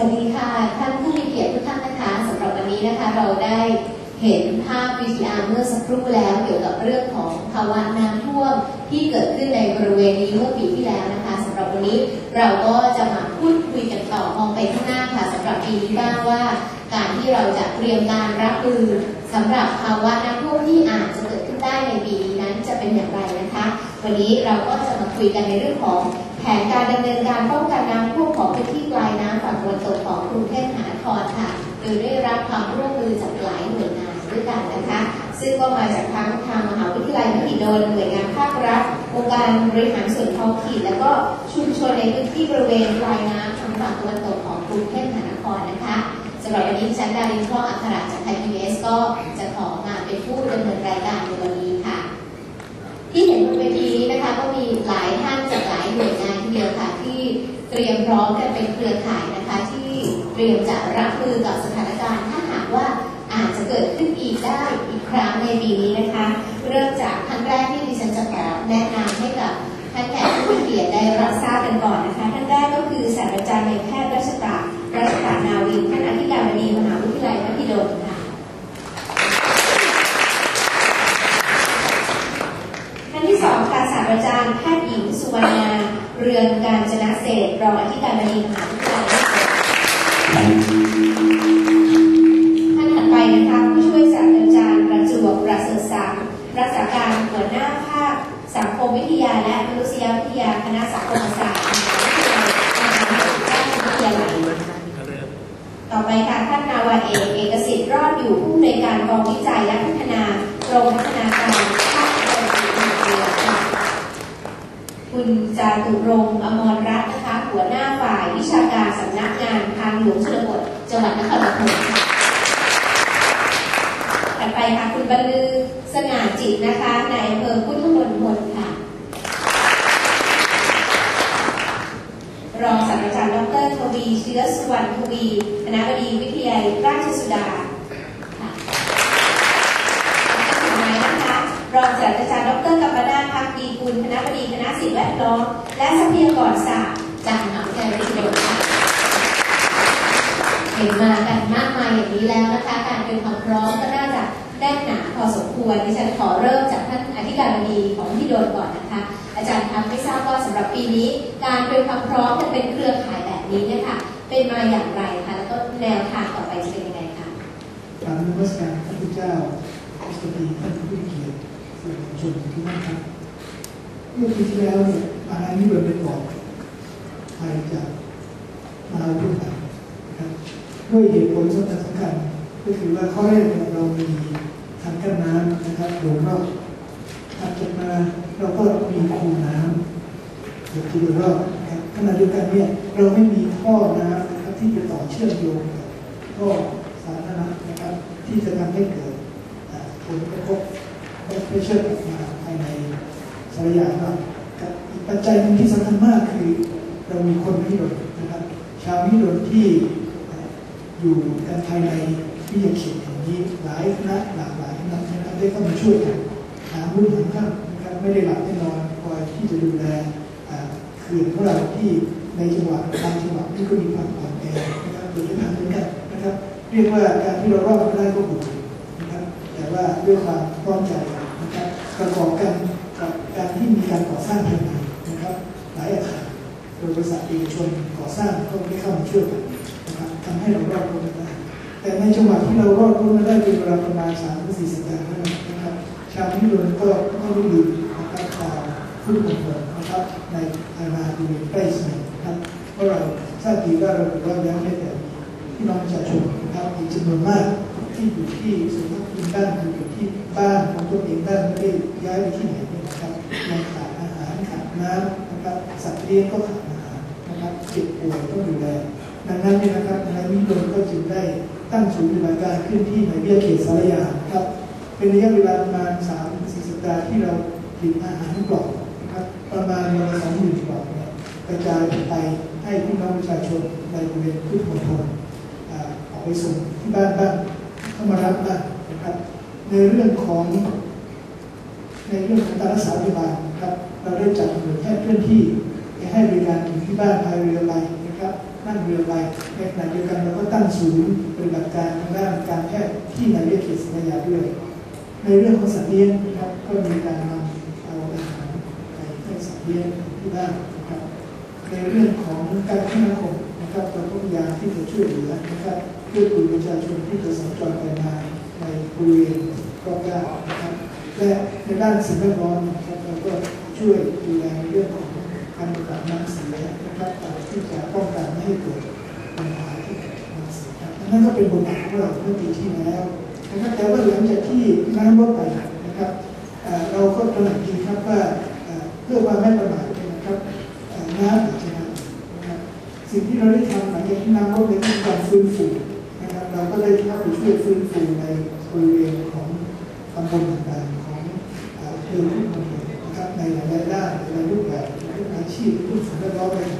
วัสดีค่ะท่านผู้มีเกียรติทุกท่านนะคะสำหรับวันนี้นะคะเราได้เห็นภาพ VTR เมื่อสักครู่แล้วเกี่ยวกับเรื่องของภาวะน้ำท่วมที่เกิดขึ้นในบริเวณนี้เมื่อปีที่แล้วนะคะสำหรับวันนี้เราก็จะมาพูดคุยกันต่อมองไปข้างหน้าค่ะสำหรับปีนี้บ้างว่า การที่เราจะเตรียมการรับมือสำหรับภาวะน้ำท่วมที่อาจจะเกิดขึ้นได้ในปีนี้นั้นจะเป็นอย่างไรนะคะ วันนี้เราก็จะมาคุยกันในเรื่องของ ผนการดำเนินการป้องกันน้ำท่วมของพื้นที่ปลายน้ำฝั่งตะวันตกของกรุงเทพมหานครค่ะโดยได้รับความร่วมมือจากหลายหน่วยงานด้วยกันนะคะ ซึ่งก็มาจากทั้งทางมหาวิทยาลัยมหิดลหน่วยงานภาครัฐองค์การบริหารส่วนท้องถิ่นและก็ชุมชนในพื้นที่บริเวณปลายน้ำทางฝั่งตะวันตกของกรุงเทพมหานครนะคะสำหรับวันนี้ฉันดารินข้ออัคราจากไทยพีบีเอสก็จะขอมาเป็นผู้ดำเนินรายการในวันนี้ค่ะ ที่เห็นบนเวทีนี้นะคะก็มีหลายท่านจากหลาย เดียวค่ะที่เตรียมพร้อมกันเป็นเครือข่ายนะคะ ที่เตรียมจะรับมือกับสถานการณ์ถ้าหากว่าอาจจะเกิดขึ้นอีกได้อีกครั้งในปีนี้นะคะ เริ่มจากท่านแรกที่ดิฉันจะขอแนะนำให้กับท่านแขกผู้มีเกียรติได้รับทราบกันก่อนนะคะท่านแรกก็คือศาสตราจารย์ในแพทย์ วิทยาคณะสังคมศาสตร์มหาวิทยาลัยมหาวิทยาลัยต่อไปค่ะท่านนาวาเอกเอกสิทธิ์รอดอยู่ผู้อำนวยการกองวิจัยและพัฒนากรมพัฒนาการภาคตะวันออกเฉียงเหนือค่ะคุณจาตุรงค์อมรรัตน์นะคะหัวหน้าฝ่ายวิชาการสำนักงานทางหลวงชนบทจังหวัดนครปฐมค่ะถัดไปค่ะคุณบรรลือสง่าจิตนะคะนายอำเภอพุทธมณฑลค่ะ รองศาสตราจารย์ดรทวี เชื้อีคณะบดีวิทยาลัยราชสุดาค่ะสุดท้ายนะคะรองศาสตราจารย์ดรกัมปนาพักดีกุลคณะบดีคณะสิ่งแวดล้อมและทรัพยากรศาสตร์จากมหาวิทยาลัยมหิดลค่ะเห็นมากันมากมายอย่างนี้แล้วนะคะ การเตรียมความพร้อมก็น่าจะแน่นหนาพอสมควรดิฉันขอเริ่มจากท่านอธิการบดีของที่โดนก่อนนะคะ อาจารย์ครับไม่ทราบว่าสำหรับปีนี้ การเตรียมความพร้อมจะเป็นเครือข่ายแบบนี้เนี่ยค่ะ เป็นมาอย่างไรคะแล้วก็แนวทางต่อไปจะเป็นยังไงคะกราบนมัสการพระพุทธเจ้าพระสตรีท่านผู้เกียรติสื่อมวลชนทุกท่านครับเมื่อปีที่แล้วเนี่ยมาวิทยาลัยเป็นบอกไปจากมาวิทยาลัยนะครับด้วยเหตุผลสำคัญสำคัญก็คือว่าข้อแรกเนี่ยเรามีทางกั้นน้ำนะครับโดยรอบถัดจากมาเราก็มีคูน้ำโดยที่โดยรอบ ขณะเดียวกันเนี่ยเราไม่มีท่อน้ำนะครับที่จะต่อเชื่อมโยงกับท่อสาธารณะนะครับ ที่จะทำให้เกิดผลกระทบและเพรสเชอร์ออกมาภายในสระยะเราครับอีกปัจจัยหนึ่งที่สำคัญมากคือเรามีคนพิรนนะครับ ชาวพิรนที่อยู่กันภายในวิทยาเขตแห่งนี้หลายคณะหลากหลายคณะนะครับได้เข้ามาช่วยกันหารุ่นหาข้ามนะครับไม่ได้หลับไม่นอนคอยที่จะดูแล อ่าเขื่อนของเราที่ในจังหวัดบางจังหวัดที่ก็มีความอ่อนแอนะครับโดยเฉพาะเหมือนกันนะครับ เรียกว่าการที่เรารอดมาได้ก็บุญนะครับ แต่ว่าด้วยความร้อมใจนะครับประกอบกันกับการที่มีการก่อสร้างภายในนะครับ หลายอาคารโดยบริษัทเอกชนก่อสร้างก็ได้เข้ามาช่วยกันนะครับทำให้เรารอดพ้นมาได้ แต่ในจังหวัดที่เรารอดพ้นมาได้เป็นเวลาประมาณ3ถึง4สัปดาห์นะครับ ชาวพิโรนก็ก็รู้ดีนะครับชาวพุทธมณฑล นะครับในอาณาบริเวณใกล้เคียงนะครับเพราะเราทราบดีว่าเราถือว่าแล้วไม่แต่พี่น้องประชาชนนะครับมีจำนวนมากที่อยู่ที่สุนทรภูมิด้านอยู่ที่บ้านของตัวเองด้านไม่ได้ย้ายไปที่ไหนนะครับยังขาดอาหารขาดน้ำนะครับสัตว์เลี้ยงก็ขาดอาหารนะครับเจ็บป่วยต้องดูแลดังนั้นเนี่ยนะครับนายวิโรจน์ก็จึงได้ตั้งศูนย์ปฏิบัติการขึ้นที่ในเบี้ยเขตสารยาครับ เป็นระยะเวลาประมาณ3ถึง4สัปดาห์ที่เราผลิตอาหารกล่อง ประมาณวันละสองหมื่นกล่องเนี่ยกระจายไปให้พี่น้องประชาชนในบริเวณพุทธมณฑลอ่าออกไปส่งที่บ้านบ้างเข้ามารับบ้างนะครับ ในเรื่องของในเรื่องของการรักษาพยาบาลนะครับเราได้จัดหน่วยแพทย์เคลื่อนที่ไปให้บริการถึงที่บ้านภายเรือไปนะครับนั่งเรือไปในขณะเดียวกันเราก็ตั้งศูนย์ปฏิบัติการทางด้านการแพทย์ที่นายกเขตสัญญาด้วย ในเรื่องของสัตว์เลี้ยงนะครับก็มีการนำเอาอาหารไปให้สัตว์ เลี้ยงที่บ้านนะครับ ในเรื่องของการคมนาคมนะครับเราก็พยายามที่จะช่วยเหลือนะครับเพื่อดูประชาชนที่จะสัญจรไปมาในบริเวณรอบด้านนะครับและในด้านสิ่งแวดล้อมนะครับเราก็ช่วยดูแลเรื่องของการปรับน้ำเสียนะครับที่จะป้องกันไม่ให้เกิดปัญหาที่เกิดน้ำเสียครับนั่นก็เป็นบทบาทของเราเมื่อปีที่แล้วนะครับแต่ว่าหลังจากที่น้ำลดไปนะครับเอ่อเราก็ตระหนักดีครับว่า เพื่อความไม่ประมาทนะครับน้ำอาจจะนะครับสิ่งที่เราได้ทำหลังจากที่น้ำลดในคือการฟื้นฟูนะครับเราก็ได้เข้าไปช่วยฟื้นฟูในบริเวณของตำบลต่างๆของเอ่อเพื่อนทุกคนนะครับในหลายๆด้านหลายรูปแบบทุกอาชีพทุกสิ่งแวดล้อมเลย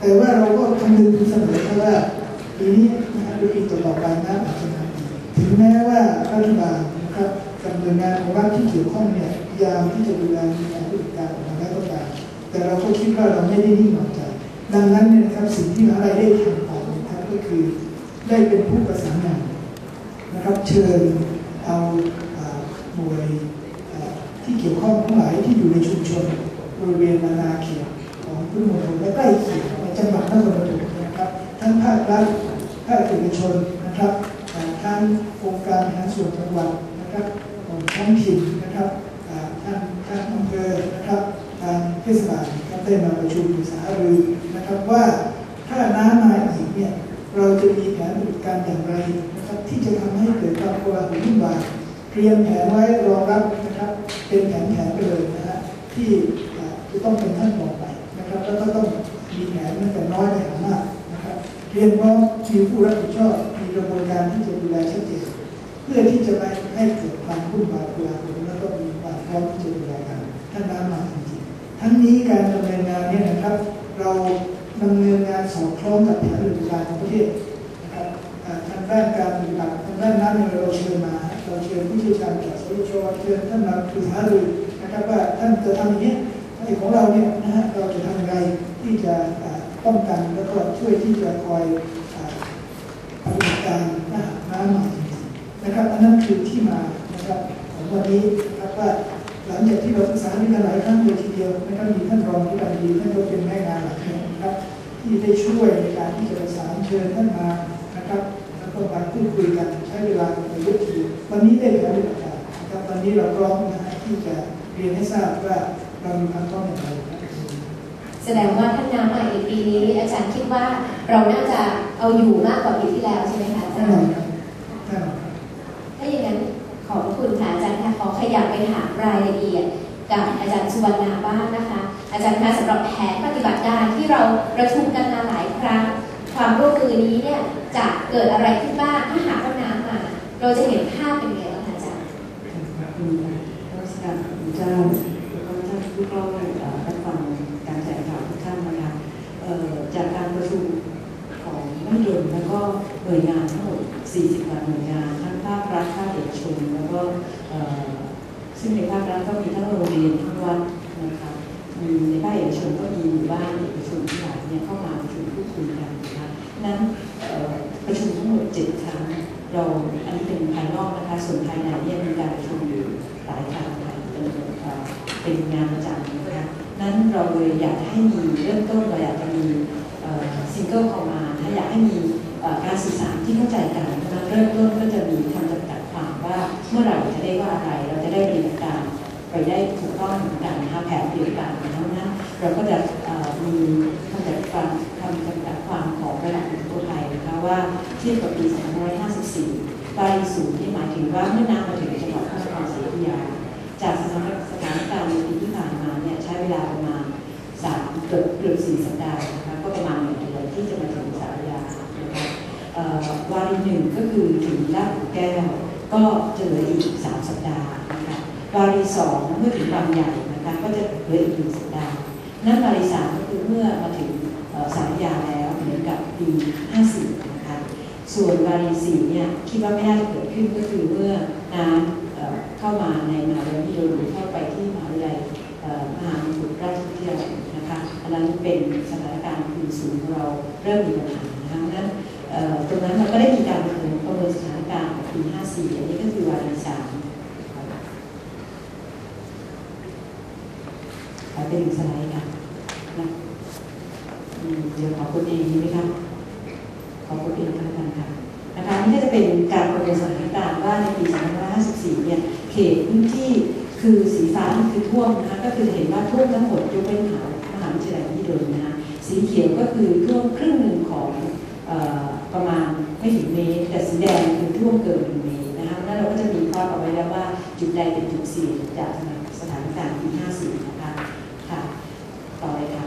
แต่ว่าเราก็คำนึงเสมอว่าปีนี้นะครับหรือปีต่อไปน้ำอาจจะมาถึงแม้ว่ารัฐบาลนะครับกับหน่วยงานของรัฐที่เกี่ยวข้องเนี่ยพยายามที่จะดูแลในการบริการ แต่เราก็คิดว่าเราไม่ได้นิ่งนอนใจดังนั้นเนี่ยนะครับสิ่งที่มหาลัยได้ทำต่อนะครับก็คือได้เป็นผู้ประสานงานนะครับเชิญเอาอ่าหน่วยที่เกี่ยวข้องทั้งหลายที่อยู่ในชุมชนบริเวณนานาเขตของพุทธมณฑลและใกล้เคียงในจังหวัดนครปฐมนะครับทั้งภาครัฐภาคเอกชนนะครับอ่าทั้งองค์การบริหารส่วนจังหวัดนะครับของท้องถิ่นนะครับท่านท่านอำเภอ ศบาลนะครับได้มาประชุมปรึกษาหรือนะครับว่าถ้าน้ำมาอีกเนี่ยเราจะมีแผนปฏิบัติการอย่างไรนะครับที่จะทำให้เกิดความโกลาหลวุ่นวายเตรียมแผนไว้รองรับนะครับเป็นแผนแผนไปเลยนะฮะที่จะต้องเป็นขั้นตอนไปนะครับแล้วก็ต้องมีแผนตั้งแต่น้อยไปหามากนะครับเรียนพร้อมมีผู้รับผิดชอบมีกระบวนการที่จะดูแลชัดเจนเพื่อที่จะไม่ให้เกิดความวุ่นวายโกลาหลแล้วก็มีความพร้อมที่จะดูแลกันถ้าน้ำมาจริง ทั้งนี้การดำเนินงานเนี่ยนะครับ เราดำเนินงานสอดคล้องกับแผนปฏิบัติการของประเทศนะครับทางด้านการปฏิบัติทางด้านนั้นเนี่ยเราเชิญมาเราเชิญผู้เชี่ยวชาญจากสวิชเชิญท่านมาปรึกษาเลยนะครับว่าท่านจะทำอย่างนี้ไอ้ของเราเนี่ยนะฮะเราจะทำยังไงที่จะป้องกันแล้วก็ช่วยที่จะคอยปฏิบัติการน้ำมาจริงๆนะครับอันนั้นคือที่มานะครับของวันนี้นะครับว่า หลังจากที่เราศึกษาด้วยกันหลายครั้งเลยทีเดียวนะครับมีท่านรองที่การดีท่านก็เป็นแม่งานหลักนะครับ ที่ได้ช่วยในการที่จะประสานเชิญท่านมานะครับแล้วก็มาพูดคุยกันใช้เวลาไปเยอะทีเดียววันนี้ได้แผนปฏิบัติกานะครับวันนี้เราพร้อมนะฮะที่จะเรียนให้ทราบว่าเรามีความพร้อมอย่างไรนะครับแสดงว่าท่านน้ำมาอีกปีนี้อาจารย์คิดว่าเราน่าจะเอาอยู่มากกว่าปีที่แล้วใช่ไหมคะอาจารย์ ไปถารายละเอียดกับอาจารย์สุวรรณาบ้างนะคะ อาจารย์คะสำหรับแผนปฏิบัติการที่เราประชุมกันมาหลายครั้ง ความร่วมมือนี้เนี่ยจะเกิดอะไรขึ้นบ้างถ้าหากว่าน้ำมา เราจะเห็นภาพเป็นไงบ้างอาจารย์ขอบคุณรัชการคุณเจ้าแล้วก็ท่านผู้เข้ารับฟังการแถลงข่าวทุกท่านนะคะจากการประชุมของนักยนแล้วก็หน่วยงานทั้งหมด40กว่าหน่วยงานทั้งภาครัฐภาคเอกชนแล้วก็ ซึ่งในภาครัฐก็มีทั้งโรงเรียนทั้งวัดนะคะมีในภาคเอกชนก็มีหมู่บ้านเอกชนทั้งหลายเนี่ยเข้ามาประชุมพูดคุยกันนะคะนั้นประชุมทั้งหมด7ครั้งเราอันนี้เป็นภายนอกนะคะส่วนภายในเนี่ยมีการประชุมอยู่หลายครั้งค่ะเป็นเอ่อเป็นงานประจำนะคะนั้นเราเลยอยากให้มีเริ่มต้นเราอยากจะมีซิงเกิลเข้ามาถ้าอยากให้มีการสื่อสารที่เข้าใจกันเริ่มต้นก็จะมีคำจำกัดความว่าเมื่อไหร่จะได้ว่าอะไรเราจะได้ ไปได้ถูกต้องเหมือนกันนะคะแผนเดียวกันดังนั้น เราก็จะมีคำจำกัดความคำจำกัดความของระดับขอุทกภัยนะคะว่าเทียบกับปี 2554 ไปสู่ที่หมายถึงว่าเมื่อน้ำมาถึงจังหวัดพระนครศรีอยุธยา จากสถานการณ์ในปีที่ผ่านมาเนี่ยใช้เวลาประมาณ3เกือบเกือบ4สัปดาห์นะคะก็ประมาณหนึ่งเดือนที่จะมาถึงสารยานะคะเอ่อวารีหนึ่งก็คือถึงลาดหลุมแก้วก็เหลืออีก3สัปดาห์ วารีสองเมื่อถึงบางใหญ่นะคะก็จะเหลืออีกหนึ่งสัปดาห์นั่นวารีสามก็คือเมื่อมาถึงสารยาแล้วเหมือนกับปี54นะคะส่วนวารีสีเนี่ยคิดว่าไม่น่าจะเกิดขึ้นก็คือเมื่อน้ำเข้ามาในมหาวิทยาลัยหรือเข้าไปที่มหาวิทยาลัยมหามงกุราชวิทยาลัยนะคะอันนั้นเป็นสถานการณ์ปีศูนย์ของเราเริ่มมีปัญหานะคะเพราะฉะนั้นตรงนั้นเราก็ได้มีการประเมินประเมินสถานการณ์ปี54อันนี้ก็คือวาระสาม เป็นสไลด์ค่ะนะเดี๋ยวขอกดเองดีไหมคะขอกดเองก็แล้วกันค่ะนะคะนี่ก็จะเป็นการประเมินสถานการณ์ว่าในปี2554 เนี่ยเขตพื้นที่คือสีฟ้าคือท่วมนะคะก็คือจะเห็นว่าท่วมทั้งหมดยกเว้นมหามหาวิทยาลัยที่เดิมนะคะสีเขียวก็คือท่วมครึ่งหนึ่งของอประมาณไม่ถึงเมตรแต่สีแดงคือท่วมเกินหนึ่งเมตรนะคะแล้วเราก็จะมีข้อเอาไว้แล้วว่าจุดใดเป็นจุดเสี่ยงจากสถานการณ์ปี54 นะคะค่ะต่อเลยค่ะ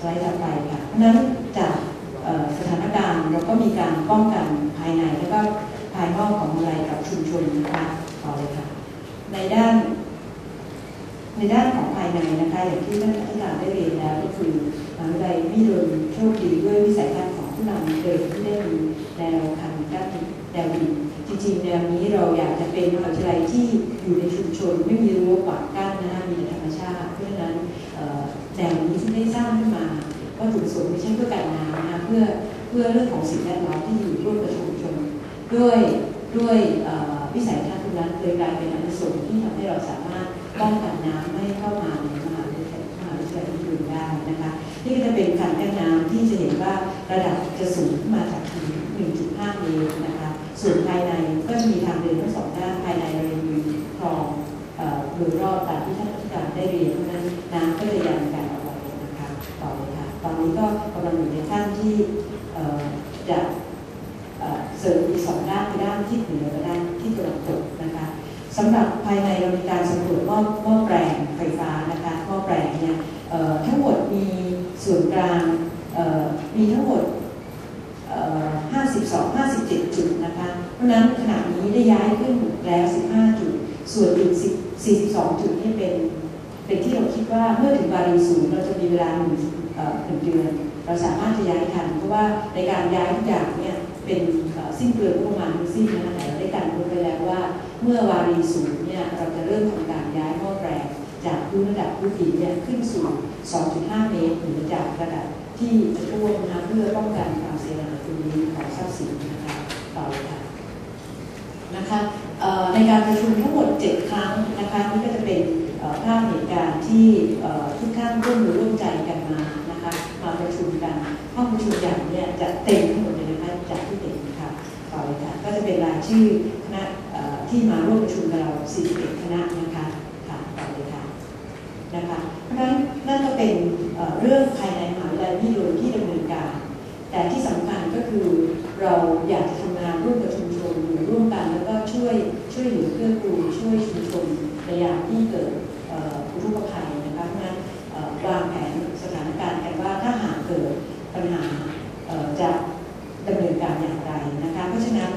สไลด์ต่อไปค่ะเพราะฉะนั้นจากสถานการณ์เราก็มีการป้องกันภายในแล้วก็ภายนอกของอะไรกับชุมชนนะคะต่อเลยค่ะ ในด้าน ในด้านของภายในนะคะอย่างที่ท่านอาจารย์ได้เรียนแล้วก็คือมหาวิทยาลัยมิโดนโชคดีด้วยวิสัยทัศน์ของผู้นำเดิมที่ได้มีแนวคันกั้นแนวดินจริงๆแนวนี้เราอยากจะเป็นมหาวิทยาลัยที่อยู่ในชุมชนไม่มีรั้วขวางกั้นนะคะมีธรรมชาติเพราะฉะนั้น แนวนี้ที่ได้สร้างขึ้นมาวัตถุประสงค์ไม่ใช่เพื่อการงานนะคะเพื่อเพื่อเรื่องของสิ่งแวดล้อมที่อยู่ร่วมกับชุมชนด้วยด้วยวิสัยทัศน์ตรงนั้นเลยกลายเป็นอานิสงที่ทำให้เราสามารถป้องกันน้ำไม่เข้ามาในมหาวิทยาลัยมหาวิทยาลัยที่อยู่ได้นะคะนี่ก็จะเป็นการกั้นน้ำที่จะเห็นว่าระดับจะสูงขึ้นมาจากพื้น1.5เมตรนะคะส่วนภายในก็จะมีทางเดินทั้งสองด้านภายในเรายังมีคลอง ดยรอบตามที่ท่านผู้การได้เรียนเพราะนั้นน้ำก็เลยยังกันเอาไว้นะคะต่อเลยค่ะตอนนี้ก็กำลังอยู่ในขั้นที่จะเสริมอีกสองด้านคือด้านที่เหนือและด้านที่ตะวันตกนะคะสำหรับภายในเรามีการสำรวจหม้อหม้อแปลงไฟฟ้านะคะหม้อแปลงเนี่ยทั้งหมดมีส่วนกลางมีทั้งหมดเอ่อ52 57 จุดนะคะ เพราะฉะนั้นขณะนี้ได้ย้ายขึ้นแล้ว 15 จุด ส่วนอีก10 42 จุดนี่เป็นเป็นที่เราคิดว่าเมื่อถึงวารีศูนย์เราจะมีเวลาหนึ่งเอ่อหนึ่งเดือน เราสามารถจะย้ายทันเพราะว่าในการย้ายทุกอย่างเนี่ยเป็นสิ้นเปลืองงบประมาณทั้งสิ้นนะคะแต่เราได้การพูดไปแล้วว่า เมื่อวารีศูนย์เนี่ยเราจะเริ่มทำการย้ายหม้อแปลงจากพื้นระดับพื้นดินเนี่ยขึ้นสู่ 2.5 เมตรหนือจากระดับที่จะท่วมนะเพื่อป้องกันความเสียหายตรงนี้ของทรัพย์สินนะคะต่อเลยค่ะนะคะในการประชุมทั้งหมด 7 ครั้ง นะคะนี่ก็จะเป็นภาพเหตุการณ์ที่ทุกท่านร่วมมือร่วมใจกันมานะคะมาประชุมกันห้องประชุมใหญ่เนี่ยจะเต็มทั้งหมดเลยนะคะจากที่เห็นค่ะต่อเลยค่ะก็จะเป็นรายชื่อคณะที่มาร่วมประชุมกับเรา 41 คณะนะคะค่ะต่อเลยค่ะนะคะเพราะฉะนั้นนั่นก็เป็นเรื่องภายในมหาวิทยาลัยที่โดยที่ดำเนินการ แต่ที่สำคัญก็คือเราอยากจะทำงานร่วมกับชุมชนอยู่ร่วมกันแล้วก็ช่วยช่วยเหลือเพื่อกูลช่ม ชนในยามที่เกิดเอ่ออุทกภัยนะคะเพราะฉะนั้นวางแผนสถานการณ์กันว่าถ้าหากเกิดปัญหาจะดำเนินการอย่างไรนะคะเพราะฉะนั้น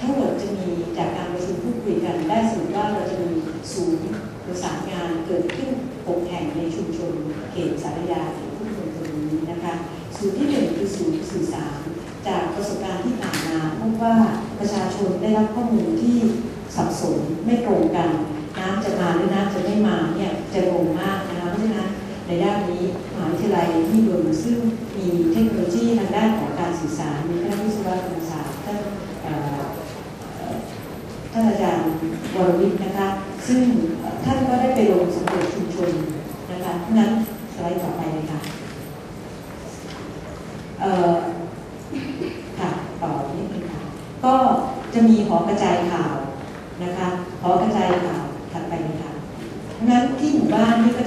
ทั้งหมดจะมีจากการประชุมพูดคุยกันได้สรุปว่าเราจะมีศูนย์ประสานงานเกิดขึ้น6แห่งในชุมชนเขตสารยาเขตพุทธมณฑลนี้นะคะศูนย์ที่หนึ่งคือศูนย์สื่อสารจากประสบการณ์ที่ผ่านมาพบว่าประชาชนได้รับข้อมูลที่สับสนไม่ตรงกัน น้ำจะมาหรือน้ำจะไม่มาเนี่ยจะงงมากนะคะเพราะฉะนั้นในด้านนี้มหาวิทยาลัยที่ดนซึ่งมีเทคโนโลยีทางด้านของการสื่อสาร มีคณะวิศวกรรมศาสตร์ท่านเอ่อเอ่อท่านอาจารย์วรวิทย์นะคะ ซึ่งท่านก็ได้ไปลงสำรวจชุมชนนะคะนั้นสไลด์ต่อไปเลยค่ะเอ่อค่ะต่อนิดนึงค่ะก็จะมีหอกระจายข่าวนะคะ หอกระจายข่าวถัดไปเลยค่ะเพราะฉะนั้น ที่